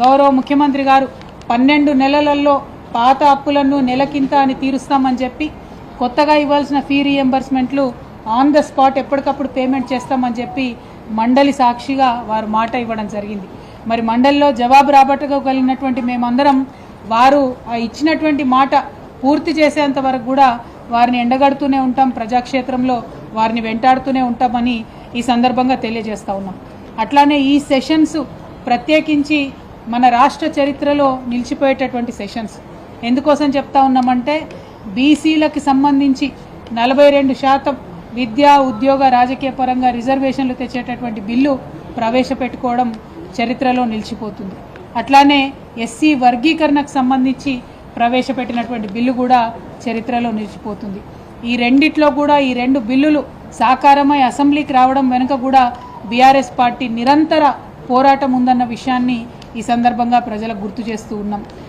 గౌరవ ముఖ్యమంత్రి గారు పన్నెండు నెలలలో పాత అప్పులను నెలకింత అని తీరుస్తామని చెప్పి కొత్తగా ఇవ్వాల్సిన ఫీ రీఎంబర్స్మెంట్లు ఆన్ ద స్పాట్ ఎప్పటికప్పుడు పేమెంట్ చేస్తామని చెప్పి మండలి సాక్షిగా వారు మాట ఇవ్వడం జరిగింది. మరి మండలిలో జవాబు రాబట్టగలిగినటువంటి మేమందరం వారు ఆ ఇచ్చినటువంటి మాట పూర్తి చేసేంత వరకు కూడా వారిని ఎండగడుతూనే ఉంటాం ప్రజాక్షేత్రంలో వారిని వెంటాడుతూనే ఉంటామని ఈ సందర్భంగా తెలియజేస్తా ఉన్నాం. అట్లానే ఈ సెషన్స్ ప్రత్యేకించి మన రాష్ట్ర చరిత్రలో నిలిచిపోయేటటువంటి సెషన్స్. ఎందుకోసం చెప్తా ఉన్నామంటే బీసీలకు సంబంధించి నలభై రెండు శాతం విద్యా ఉద్యోగ రాజకీయ పరంగా రిజర్వేషన్లు తెచ్చేటటువంటి బిల్లు ప్రవేశపెట్టుకోవడం చరిత్రలో నిలిచిపోతుంది. అట్లానే ఎస్సీ వర్గీకరణకు సంబంధించి ప్రవేశపెట్టినటువంటి బిల్లు కూడా చరిత్రలో నిలిచిపోతుంది. ఈ రెండిట్లో కూడా ఈ రెండు బిల్లులు సాకారమై అసెంబ్లీకి రావడం వెనుక కూడా బీఆర్ఎస్ పార్టీ నిరంతర పోరాటం ఉందన్న విషయాన్ని ఈ సందర్భంగా ప్రజలకు గుర్తు చేస్తూ ఉన్నాం.